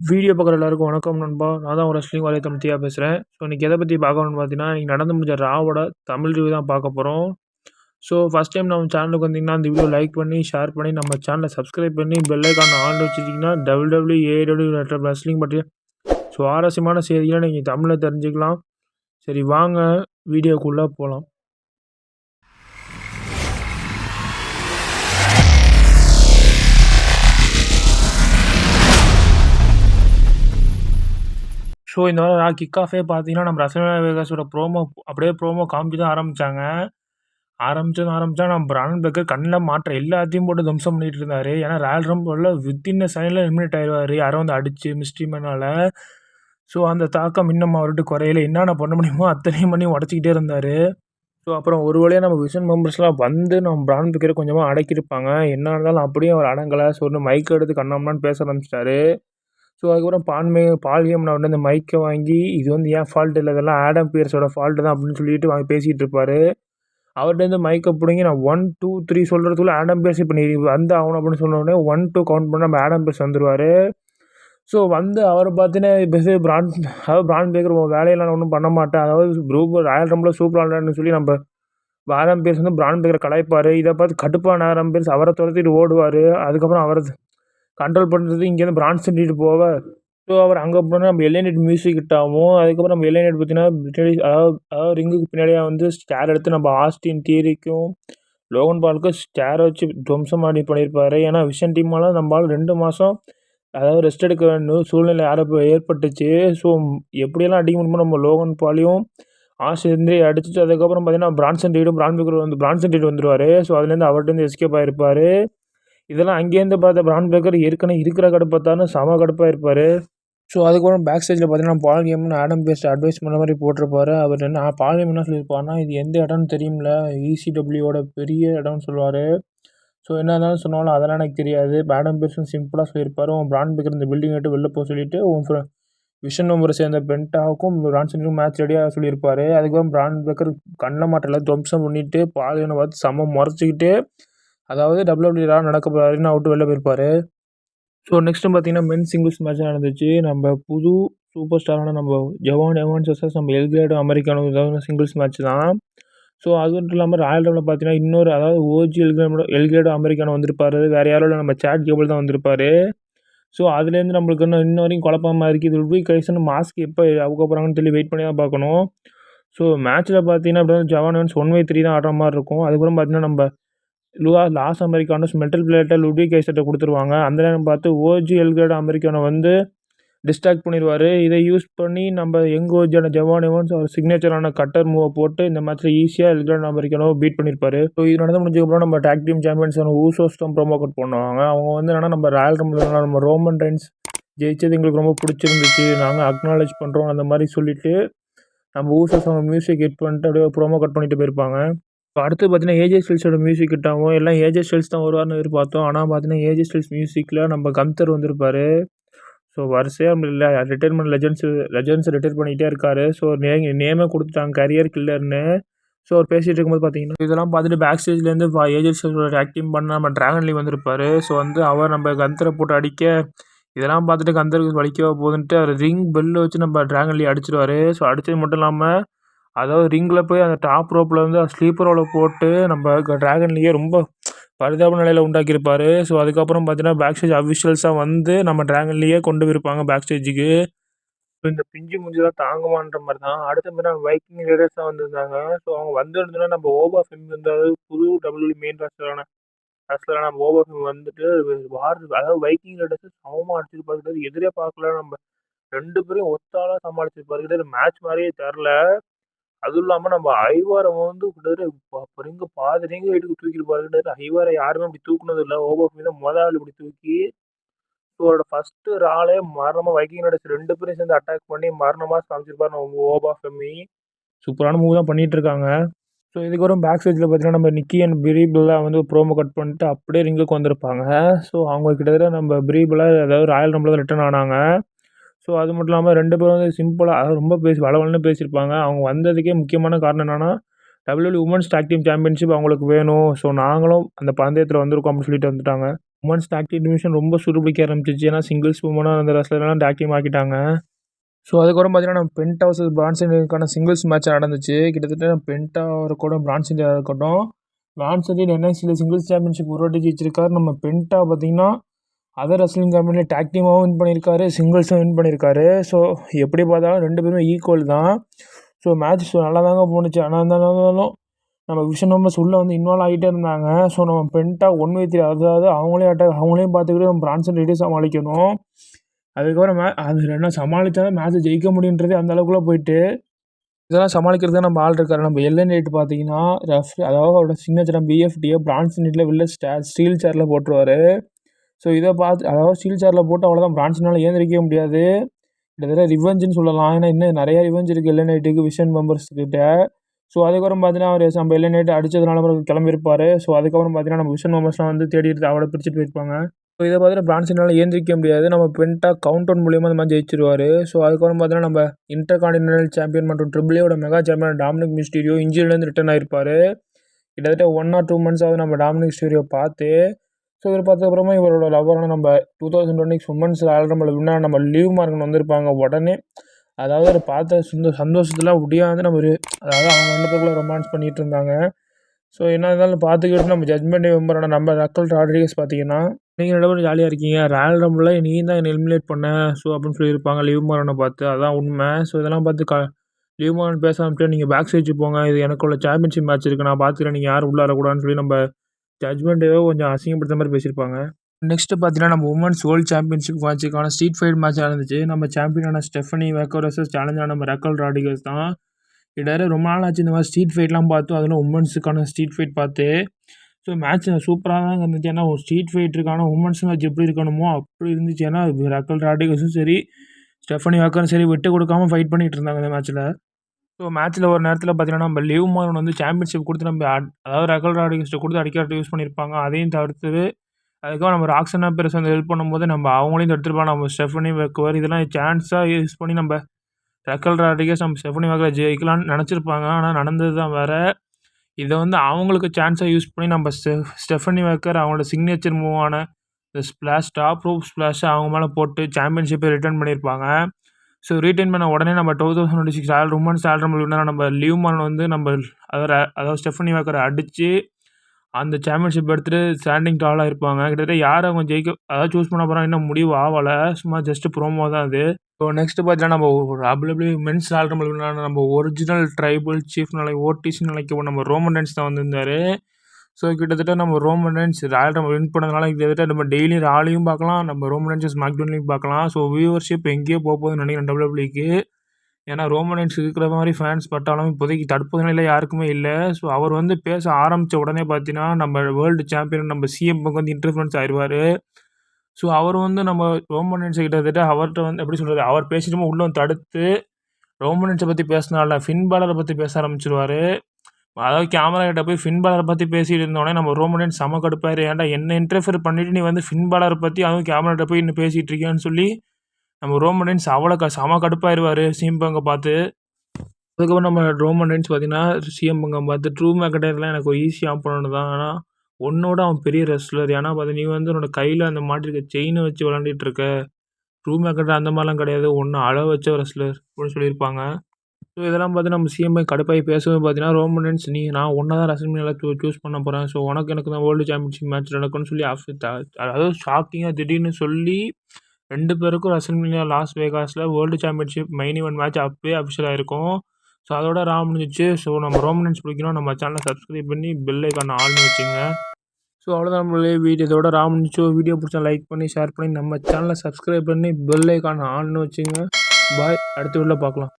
Video பார்க்குற எல்லாருக்கும் வணக்கம் நண்பா. நான் தான் ஒரு ரெஸ்லிங் வாரிய தமிழ்த்தியா பேசுகிறேன் ஸோ இன்றைக்கி எதை பற்றி பார்க்கணும்னு பார்த்தீங்கன்னா இன்றைக்கி நடந்து முடிஞ்ச ராவோட தமிழ் ரிவ்யூ தான் பார்க்க போகிறோம் ஸோ ஃபஸ்ட் டைம் நம்ம சேனலுக்கு வந்தீங்கன்னா இந்த வீடியோ லைக் பண்ணி ஷேர் பண்ணி நம்ம சேனலை சப்ஸ்கிரைப் பண்ணி பெல்லைக்கான ஆன் வச்சுட்டிங்கன்னா டபுள் டபுள்யூ ஏடபிள்யூ ரெஸ்லிங் பற்றி சுவாரஸ்யமான செய்திகளை நீங்கள் தமிழில் தெரிஞ்சுக்கலாம். சரி வாங்க வீடியோக்குள்ளே போகலாம் ஸோ இந்த வாரம் கிக் ஆஃபே பார்த்தீங்கன்னா நம்ம ரசனா வேகாஸோட ப்ரோமோ அப்படியே ப்ரோமோ காமிச்சு தான் ஆரம்பித்தாங்க ஆரம்பிச்சதும் ஆரம்பித்தா நம்ம பிரான் பேக்கர் கண்ணில் மாற்ற எல்லாத்தையும் போட்டு தம்சம் பண்ணிகிட்டு இருந்தார். ஏன்னா ரேல் ரம்பில் வித்தின் சைனில் எலிமினேட் ஆயிடுவார். யாரோ வந்து அடித்து மிஸ்டீமனால் ஸோ அந்த தாக்கம் இன்னும் அவர்கிட்ட குறையில. என்னென்ன பண்ண முடியுமோ அத்தனையும் பண்ணி உடச்சிக்கிட்டே இருந்தார். ஸோ அப்புறம் ஒரு வழியாக நம்ம விஷன் மெம்பர்ஸ்லாம் வந்து நம்ம பிராண்ட் பிக்கரை கொஞ்சமாக அடக்கியிருப்பாங்க. என்ன இருந்தாலும் அப்படியே அவர் அடங்கலை. ஸோ ஒன்று மைக் எடுத்து கண்ணாமனான்னு பேச ஆரம்பிச்சிட்டாரு. ஸோ அதுக்கப்புறம் பான்மே பால்கியம் வந்து அந்த மைக்கை வாங்கி இது வந்து ஏன் ஃபால்ட் இல்லை? இதெல்லாம் ஆடம் பியர்ஸோட ஃபால்ட்டு தான் அப்படின்னு சொல்லிட்டு வாங்கி பேசிகிட்டு இருப்பார். அவர்கிட்ட மைக்கை பிடிங்கி நான் ஒன் டூ த்ரீ சொல்கிறதுக்குள்ள ஆடம் பியர்ஸ் இப்போ நீ வந்து ஆகணும் அப்படின்னு சொன்ன உடனே ஒன் டூ கவுண்ட் பண்ண நம்ம ஆடம் பியர்ஸ் வந்துடுவார் ஸோ வந்து அவரை பார்த்தீங்கன்னா பெஸ்ட் பிராண்ட் அதாவது பிராண்ட் பேக்கர் வேலையெல்லாம் ஒன்றும் பண்ண மாட்டேன். அதாவது குரூப் ராயல் ரம்பில் சூப்பர் ஆடுறான்னு சொல்லி நம்ம ஆரம் பேர்ஸ் வந்து பிராண்ட் பேக்கரை கலாய்ப்பார். இதை பார்த்து கடுப்பான ஆரம் பேர்ஸ் அவரை துரத்திட்டு ஓடுவார். அதுக்கப்புறம் அவரை கண்ட்ரோல் பண்ணுறது இங்கேருந்து பிரான்ஸ் தட்டிட்டு போவ. ஸோ அவர் அங்கே போனால் நம்ம எல்ஏநெட் மியூசிக் கிட்டாகவும் அதுக்கப்புறம் நம்ம எல்ஏநெட் பார்த்தீங்கன்னா பின்னாடி அதாவது அதாவது ரிங்குக்கு பின்னாடியே வந்து ஸ்டேர் எடுத்து நம்ம ஆஸ்டின் தீரிக்கும் லோகன் பாலுக்கும் ஸ்டேரை வச்சு துவம்சம் ஆடி பண்ணியிருப்பாரு. ஏன்னா விஷன் டீமால் நம்மளால் ரெண்டு மாதம் அதாவது ரெஸ்ட் எடுக்க வேண்டும் சூழ்நிலை யாரை ஏற்பட்டுச்சு. ஸோ எப்படியெல்லாம் அடிக்க முடியுமோ நம்ம லோகன் பாலையும் ஆஸ்டின் அடிச்சுட்டு அதுக்கப்புறம் பார்த்தீங்கன்னா பிரான்சன் ரீடும் பிரான் வந்து பிரான்சன் டீடு வந்துடுவார் ஸோ அதுலேருந்து அவர்கிட்ட எஸ்கேப் ஆகிருப்பார் இதெல்லாம் அங்கேருந்து பார்த்த பிரான் பேக்கர் ஏற்கனவே இருக்கிற கடுப்பை சம கடுப்பாக இருப்பார். ஸோ அதுக்கப்புறம் பேக் ஸ்டேஜில் பார்த்தீங்கன்னா பால் கேம்னு ஆடம் பேஸ்ட் அட்வைஸ் பண்ண மாதிரி போட்டிருப்பாரு. அவர் என்ன பால் கேம் என்ன சொல்லியிருப்பாருன்னா இது எந்த இடம்னு தெரியும்ல? இசிடபிள்யூவோட பெரிய இடம்னு சொல்லுவார். ஸோ என்ன இருந்தாலும் சொன்னாலும் அதெல்லாம் எனக்கு தெரியாது. மேடம் பேர்ஸும் சிம்பிளாக சொல்லியிருப்பார். உன் பிராண்ட் பேக்கர் இந்த பில்டிங் விட்டு வெளில போக சொல்லிவிட்டு உன் விஷன் நம்பரை சேர்ந்த பென்டாவுக்கும் பிரான்சனுக்கும் மேட்ச் ரெடியாக சொல்லியிருப்பார். அதுக்கப்புறம் பிராண்ட் பேக்கர் கண்ண மாட்டில் துவம்சம் பண்ணிவிட்டு பால் பார்த்து செம்ம முறைச்சிக்கிட்டு அதாவது டபிள்யூடபிள்யூ நடக்க போகிறாருன்னு அவுட்டு வெளில போயிருப்பார். ஸோ நெக்ஸ்ட்டு பார்த்தீங்கன்னா மென் சிங்கிள்ஸ் மேட்ச் நடந்துச்சு. நம்ம புது சூப்பர் ஸ்டாரான நம்ம ஜவான் எவான்ஸ் வர்சஸ் நம்ம El Grande Americano singles match தான். ஸோ அது மட்டும் இல்லாமல் ராயல் ரம்பில் பார்த்தீங்கன்னா இன்னொரு அதாவது ஓஜி எல்கிரேடோ எல்கிரேடோ அமெரிக்கானோ வந்திருப்பார். வேறு யாரோ இல்லை நம்ம சேட் கேபிள் தான் வந்திருப்பார். ஸோ அதுலேருந்து நம்மளுக்கு இன்னும் இன்ன வரைக்கும் குழப்பமாக இருக்குது இது லுட்வி கைசன் மாஸ்க் எப்போ அவுக்க போகிறாங்கன்னு சொல்லி வெயிட் பண்ணி தான் பார்க்கணும். ஸோ மேட்ச்சில் பார்த்தீங்கன்னா அப்படின்னா Jevon Evans one by three தான் ஆடுற மாதிரி இருக்கும். அதுக்கப்புறம் பார்த்தீங்கன்னா நம்ம லுவா லாஸ் அமெரிக்கானோஸ் மெட்டல் பிளேட்டை லுடி கொடுத்துருவாங்க. அந்த நேரம் பார்த்து ஓஜி எல்கேட் அமெரிக்கானோ வந்து டிஸ்ட்ராக்ட் பண்ணிடுவார் இதை யூஸ் பண்ணி நம்ம எங் ஓஜியான ஜவான் எவன்ஸ் அவர் சிக்னேச்சரான கட்டர் மூவை போட்டு இந்த மேட்ச்சில் ஈஸியாக எல்கேட் அமெரிக்கானோ பீட் பண்ணியிருப்பாரு ஸோ இது நடந்து முடிஞ்சதுக்கப்புறம் நம்ம டேக் டீம் சாம்பியன்ஸான ஊசோஸ் தான் ப்ரோமோ கட் பண்ணுவாங்க அவங்க வந்து என்னென்னா நம்ம ராயல் ரம்பிள் நம்ம ரோமன் ரைன்ஸ் ஜெயிச்சது எங்களுக்கு ரொம்ப பிடிச்சிருந்துச்சு. நாங்கள் அக்னாலேஜ் பண்ணுறோம் அந்த மாதிரி சொல்லிவிட்டு நம்ம ஊசோஸ் அவங்க மியூசிக் ஹிட் பண்ணிட்டு அப்படியே ப்ரோமோ கட் பண்ணிட்டு போயிருப்பாங்க. இப்போ அடுத்து பார்த்தீங்கன்னா ஏஜே ஸ்டில்ஸோட மியூசிக் கிட்டாவும் எல்லாம் ஏஜே ஸ்டில்ஸ் தான் வருவார்னு எதிர்பார்த்தோம். ஆனால் பார்த்தீங்கன்னா ஏஜே ஸ்டில்ஸ் மியூசிக்கில் நம்ம கந்தர் வந்திருப்பார். ஸோ வரிசையாக இல்லை ரிட்டைர்மெண்ட் லெஜன்ஸ் லெஜன்ஸ் ரிட்டையர் பண்ணிகிட்டே இருக்கார். ஸோ நே நேமே கொடுத்துட்டாங்க கரியர் கில்லர்னு ஸோ அவர் பேசிகிட்டு இருக்கும்போது பார்த்தீங்கன்னா இதெல்லாம் பார்த்துட்டு பேக் ஸ்டேஜ்லேருந்து ஏஜே ஸ்டில்ஸோட ஆக்டிங் பண்ண நம்ம ட்ராகன்லி வந்திருப்பார். ஸோ வந்து அவர் நம்ம கந்தரை போட்டு அடிக்க இதெல்லாம் பார்த்துட்டு கந்தருக்கு வலிக்க போகுதுன்ட்டு அவர் ரிங் பெல்லை வச்சு நம்ம ட்ராகன்லி அடிச்சிருவார். ஸோ அடித்தது மட்டும் இல்லாமல் அதாவது ரிங்கில் போய் அந்த டாப் ரோப்பில் வந்து ஸ்லீப்பர் ரோலை போட்டு நம்ம ட்ராகன்லேயே ரொம்ப பரிதாப நிலையில் உண்டாக்கியிருப்பார். ஸோ அதுக்கப்புறம் பார்த்தீங்கன்னா பேக் ஸ்டேஜ் அஃபிஷியல்ஸாக வந்து நம்ம ட்ராகன்லேயே கொண்டு போயிருப்பாங்க பேக் ஸ்டேஜுக்கு ஸோ இந்த பிஞ்சு முஞ்சுலாம் தாங்குமான்ற மாதிரி தான் அடுத்த மாதிரி வைக்கிங் லீடர்ஸாக வந்திருந்தாங்க. ஸோ அவங்க வந்திருந்தோன்னா நம்ம ஓபா ஃபிம் இருந்தால் புது டபிள்யூ மெயின் ராஸ்டரான ராஸ்டரான நம்ம ஓபா ஃபிம் வந்துட்டு வார் அதாவது வைக்கிங் லீடர்ஸ் சமமாக அடிச்சிருப்பாரு. எதிரே பார்க்கல நம்ம. ரெண்டு பேரும் ஒத்தாளாக சமாளிச்சிருப்பாரு. மேட்ச் மாதிரியே தெரில அதுவும் இல்லாமல் நம்ம ஐவாரை வந்து கிட்டத்தட்ட ரிங்கு பாதி ரிங்கு வெயிட்டுக்கு தூக்கியிருப்பாரு கிட்டத்தட்ட ஐவாரை யாருமே அப்படி தூக்குனது இல்லை. ஓபோஃபி தான் மொதல் ஆள் இப்படி தூக்கி ஸோ ஃபர்ஸ்ட் ஃபஸ்ட்டு ஆளே மரணமாக வைக்கிங் நடிச்சு ரெண்டு பேரும் சேர்ந்து அட்டாக் பண்ணி மரணமாக காமிச்சிருப்பாரு நம்ம ஓபா ஃபெமி சூப்பரான மூவ் தான் பண்ணிகிட்டு இருக்காங்க. ஸோ இதுக்கப்புறம் பேக் ஸ்டேஜில் பார்த்தீங்கன்னா நம்ம நிக்கி அண்ட் பிரீபிளாக வந்து ப்ரோமோ கட் பண்ணிட்டு அப்படியே ரிங்குக்கு வந்திருப்பாங்க. ஸோ அவங்க கிட்டத்தட்ட நம்ம பிரீபிளாக அதாவது ராயல் நம்பரில் ரிட்டர்ன் ஆனாங்க. ஸோ அது மட்டும் இல்லாமல் ரெண்டு பேரும் வந்து சிம்பிளாக அதாவது ரொம்ப பேசி வளவலன்னு பேசியிருப்பாங்க. அவங்க வந்ததுக்கே முக்கியமான காரணம் என்னென்னா W women's tag team championship அவங்களுக்கு வேணும். ஸோ நாங்களும் அந்த பந்தயத்தில் வந்திருக்கோம் அப்படின்னு சொல்லிட்டு வந்துட்டாங்க. உமன்ஸ் டாக் டீம் டிவிஷன் ரொம்ப சூடுபிடிக்க ஆரம்பிச்சிச்சு. ஏன்னா சிங்கிள்ஸ் உமனாக அந்த ரெஸ்லர்லாம் டாக் டீம் ஆக்கிட்டாங்க. ஸோ அதுக்கப்புறம் பார்த்தீங்கன்னா நம்ம பென்ட் வர்சஸ் பிரான்ஸ் சிங்கிள்ஸ் மேட்ச் நடந்துச்சு. கிட்டத்தட்ட பென்டா இருக்கட்டும். பிரான்ஸ் இண்டியா இருக்கட்டும் பிரான்ஸ் இண்டியன் என்எஸ்சியில் சிங்கிள்ஸ் சாம்பியன்ஷிப் ஒரு வாட்டி ஜெயிச்சிருக்காரு. நம்ம பென்டா பார்த்தீங்கன்னா அதர் ரெஸ்லிங் கம்பெனியில் டேக் டீமாகவும் வின் பண்ணியிருக்காரு சிங்கிள்ஸும் வின் பண்ணியிருக்காரு. ஸோ எப்படி பார்த்தாலும் ரெண்டு பேருமே ஈக்குவல் தான். ஸோ மேட்ச் ஸோ நல்லா தாங்க போணுச்சு. ஆனால் இருந்தாலும் நம்ம விஷன் நம்பர்ஸ் உள்ளே வந்து இன்வால்வ் ஆகிட்டே இருந்தாங்க. ஸோ நம்ம பென்ட்டா ஒன் வே த்ரீ அதாவது அவங்களே அட்டாக் அவங்களையும் பார்த்துக்கிட்டு நம்ம பிரான்சன் ரெடி சமாளிக்கணும். அதுக்கப்புறம் மே அது ரெண்டும் சமாளித்தா தான் மேட்ச்சை ஜெயிக்க முடியுன்றதே அந்த அளவுக்குள்ளே போயிட்டு இதெல்லாம் சமாளிக்கிறது நம்ம ஆள் இருக்காரு. நம்ம எல்என் ரேட் பார்த்தீங்கன்னா ரெஃப்ரி அதாவது அவரோட சிக்னேச்சர் பிஎஃப்டியை பிரான்ஸ் நீட்டில் வெளில ஸ்டே ஸ்டீல் சேரில் போட்டுருவார். ஸோ இதை பார்த்து அதாவது ஸ்டீல் சேரில் போட்டு அவ்வளோதான் பிரான்ஸ்னால் ஏந்திரிக்க முடியாது. கிட்டத்தட்ட ரிவெஞ்சுன்னு சொல்லலாம். ஏன்னா இன்னும் நிறைய ரிவெஞ்ச் இருக்குது எல்என் நைட்டுக்கு விஷன் மெம்பர்ஸ்கிட்ட ஸோ அதுக்கப்புறம் பார்த்தீங்கன்னா அவர் நம்ம எல்என் நைட்டு அடித்ததுனால அப்புறம் கிளம்பியிருப்பார். ஸோ அதுக்கப்புறம் பார்த்தீங்கன்னா நம்ம விஷன் மெம்பர்ஸ்லாம் வந்து தேடி எடுத்து அவளை பிரிச்சுட்டு போயிருப்பாங்க. ஸோ இதை பார்த்தீங்கன்னா பிரான்சினால் ஏந்திரிக்க முடியாது. நம்ம பென்டா கவுண்ட் ஒன் மூலியமாக அந்த மாதிரி ஜெயிச்சிருவார். ஸோ அதுக்கப்புறம் பார்த்தீங்கன்னா நம்ம இன்டர் காண்டினல் சாம்பியன் மற்றும் ட்ரிபிளியோட மெகா சாம்பியன் டாமினிக் மிஸ்டீரியோ இன்ஜினிலேருந்து ரிட்டர்ன் ஆயிருப்பார். கிட்டத்தட்ட ஒன் ஆர் டூ மந்த்ஸாவது நம்ம டாமினிக் ஸ்டீரியோ பார்த்து. ஸோ இவர் பார்த்ததுக்கப்புறமா இவரோட லவ்வரான நம்ம டூ தௌசண்ட் டுவெண்ட்டி உமன்ஸ் ஆல்ரம்பில் விண்ணா நம்ம லீவ் மார்க்கன் வந்திருப்பாங்க உடனே. அதாவது அவர் பார்த்த சுந்த சந்தோஷத்தில் முடியாது நம்ம ஒரு அதாவது அவங்க ரெண்டு பேருக்குள்ள ரொமான்ஸ் பண்ணிகிட்டு இருந்தாங்க. ஸோ என்ன இருந்தாலும் பார்த்துக்கிட்டு நம்ம ஜட்மெண்ட் மெம்பரான நம்ம ரக்கல் ராட்ரிகஸ் பார்த்தீங்கன்னா நீங்கள் ரெண்டு ஜாலியாக இருக்கீங்க. ரேல் ரம்பில் நீ தான் என்னை எலிமினேட் பண்ண. ஸோ அப்படின்னு சொல்லியிருப்பாங்க லீவ் மாரனை பார்த்து. அதான் உண்மை. ஸோ இதெல்லாம் பார்த்து க லீவ் மாரன் பேச ஆரம்பிச்சு நீங்கள் பேக் சைடு போங்க. இது எனக்குள்ள சாம்பியன்ஷிப் மேட்ச் இருக்குது நான் பார்த்துக்கிறேன். நீங்கள் யாரும் உள்ளாரக்கூடாதுன்னு சொல்லி நம்ம ஜட்மெண்ட்டே கொஞ்சம் அசிங்கப்படுத்த மாதிரி பேசியிருப்பாங்க. நெக்ஸ்ட்டு பார்த்தீங்கன்னா நம்ம உமன்ஸ் வேர்ல்டு சாம்பியன்ஷிப் மேட்சுக்கான ஸ்ட்ரீட் ஃபைட் மேட்ச் நடந்துச்சு. நம்ம சாம்பியனான ஸ்டெஃபனி வேக்கோரஸஸ் சேலஞ்சான நம்ம ரக்கல் ராடிகஸ் தான். இடையில ரொம்ப நாள் ஆச்சு இந்த மாதிரி ஸ்ட்ரீட் ஃபைட்லாம் பார்த்து அதில் உமன்ஸுக்கான ஸ்ட்ரீட் ஃபைட் பார்த்து. ஸோ மேட்ச் சூப்பராக தான் இருந்துச்சு. ஏன்னா ஒரு ஸ்ட்ரீட் ஃபைட்டுக்கான உமன்ஸ் மேட்ச் எப்படி இருக்கணுமோ அப்படி இருந்துச்சு. ஏன்னா ரக்கல் ராடிகஸும் சரி ஸ்டெஃபனி வேக்கரும் சரி விட்டு கொடுக்காம ஃபைட் பண்ணிகிட்டு இருந்தாங்க இந்த மேட்ச்சில் ஸோ மேட்ச்சில் ஒரு நேரத்தில் பார்த்தீங்கன்னா நம்ம லிவ் மாரன் வந்து சாம்பியன்ஷிப் கொடுத்து நம்ம அதாவது ரெக்கார்ட் ராடிகஸ்ட்டை கொடுத்து அடிக்கிறது யூஸ் பண்ணியிருப்பாங்க அதையும் தவிர்த்து அதுக்கப்புறம் நம்ம ராக்ஸனா பெருசு வந்து ஹெல்ப் பண்ணும்போது நம்ம அவங்களையும் தடுத்துருப்பாங்க நம்ம ஸ்டெஃபனி வெக்குவர் இதெல்லாம் சான்ஸாக யூஸ் பண்ணி நம்ம ரெக்கல் ராடிகஸ் நம்ம ஸ்டெஃபனி வெக்கரை ஜெயிக்கலாம்னு நினச்சிருப்பாங்க. ஆனால் நடந்தது தான் வேறு. இதை வந்து அவங்களுக்கு சான்ஸாக யூஸ் பண்ணி நம்ம ஸ்டெஃபனி வெக்கர் அவங்களோட சிக்னேச்சர் மூவான இந்த ஸ்ப்ளாஷ் டாப் ரூப் ஸ்ப்ளாஷை அவங்க மேலே போட்டு சாம்பியன்ஷிப்பை ரிட்டர்ன் பண்ணியிருப்பாங்க ஸோ ரீட்டைன் பண்ண உடனே நம்ம two thousand twenty six all women's ஆல்ரம்பிள் winner நம்ம லீவ் மான் வந்து நம்ம அதாவது அதாவது ஸ்டெஃபனி வேக்கரை அடித்து அந்த சாம்பியன்ஷிப் எடுத்துகிட்டு ஸ்டாண்டிங் டாலாக இருப்பாங்க. கிட்டத்தட்ட யார் அவங்க ஜெயிக்க அதாவது சூஸ் பண்ண போகிறாங்க இன்னும் முடிவு ஆகலை. சும்மா ஜஸ்ட்டு ப்ரோமோ தான் அது. ஸோ நெக்ஸ்ட் பார்த்தீங்கன்னா நம்ம ஒரு டபிள்யூபிள்யூ மென்ஸ் ஆல்ரம்பிள் வின்னர் நம்ம ஒரிஜினல் ட்ரைபல் சீஃப் நிலை ஓடிசி நிலைக்கு நம்ம ரோமன் டென்ஸ் தான் வந்திருந்தார். ஸோ கிட்டத்தட்ட நம்ம ரோமன் டான்ஸ் ராயல் நம்ம வின் பண்ணதுனால கிட்டத்தட்ட நம்ம டெய்லி ராலியும் பார்க்கலாம் நம்ம ரோமன் டான்ஸஸ் மேக்டோன்லையும் பார்க்கலாம். ஸோ வியூவர்ஷிப் எங்கேயோ போக போகுதுன்னு நினைக்கிறேன் டபிள்யூபிள்யூக்கு ஏன்னா ரோமன் இருக்கிற மாதிரி ஃபேன்ஸ் பட்டாலும் இப்போதைக்கு தடுப்பு நிலையில் யாருக்குமே இல்லை. ஸோ அவர் வந்து பேச ஆரம்பித்த உடனே பார்த்தீங்கன்னா நம்ம வேர்ல்டு சாம்பியன் நம்ம சிஎம் வந்து இன்டர்ஃபரன்ஸ் ஆயிடுவார் ஸோ அவர் வந்து நம்ம ரோமன் கிட்டத்தட்ட அவர்கிட்ட வந்து எப்படி சொல்கிறது அவர் பேசிட்டு உள்ளே தடுத்து ரோமன் பற்றி பேசினால ஃபின் பாலரை பற்றி பேச ஆரம்பிச்சிருவார். அதாவது கேமரா கிட்ட போய் ஃபின் பாலரை பற்றி பேசிட்டு இருந்தோடனே நம்ம ரோமன் செம கடுப்பாரு ஏன்டா என்ன இன்டர்ஃபியர் பண்ணிட்டு நீ வந்து ஃபின் பாலரை பற்றி அதுவும் கேமராட்ட போய் இன்னும் பேசிகிட்டு இருக்கியான்னு சொல்லி நம்ம ரோமன் டைன்ஸ் அவ்வளோ க செம கடுப்பாயிருவார் சிஎம்பங்கை பார்த்து. அதுக்கப்புறம் நம்ம ரோமன் டைன்ஸ் பார்த்தீங்கன்னா சிஎம்பங்கை பார்த்து ட்ரூ மேக்கடையர்லாம் எனக்கு ஈஸியாக பண்ணணும் தான். ஆனால் உன்னோட அவன் பெரிய ரெஸ்லர் ஏன்னா பார்த்து நீ வந்து உன்னோட கையில் அந்த மாட்டிருக்க செயினை வச்சு விளாண்டுட்டு இருக்க. ட்ரூ மேக்கடர் அந்த மாதிரிலாம் கிடையாது. ஒன்று அளவு வச்ச ரெஸ்லர் அப்படின்னு சொல்லியிருப்பாங்க. ஸோ இதெல்லாம் பார்த்து நம்ம சிஎம்ஐ கடுப்பாகி பேசவே பார்த்தீங்கன்னா ரோமனன்ஸ் நீ நான் ஒன்றா தான் ரசமியெல்லாம் சூ சூஸ் பண்ண போகிறேன் ஸோ உனக்கு எனக்கு தான் வேர்ல்டு சாம்பியன்ஷிப் மேட்ச் நடக்கும்னு சொல்லி ஆஃப் அதாவது ஷாக்கிங்காக திடீர்னு சொல்லி ரெண்டு பேருக்கும் WrestleMania Las வேகாஸில் world championship main event match அப்பவே அஃபிஷியலாக இருக்கும். ஸோ அதோட ரா முடிஞ்சிச்சு. ஸோ நம்ம ரோமனன்ஸ் பிடிக்கணும். நம்ம சேனலை சப்ஸ்கிரைப் பண்ணி பெல் ஐக்கான ஆள்னு வச்சுங்க. ஸோ அவ்வளோதான் நம்மளே வீடியோ இதோட ரா முடிஞ்சிச்சோ. வீடியோ பிடிச்சா லைக் பண்ணி ஷேர் பண்ணி நம்ம சேனலை சப்ஸ்கிரைப் பண்ணி பெல் ஐக்கான ஆள்னு வச்சுங்க. பாய் அடுத்த வீடியோவில் பார்க்கலாம்.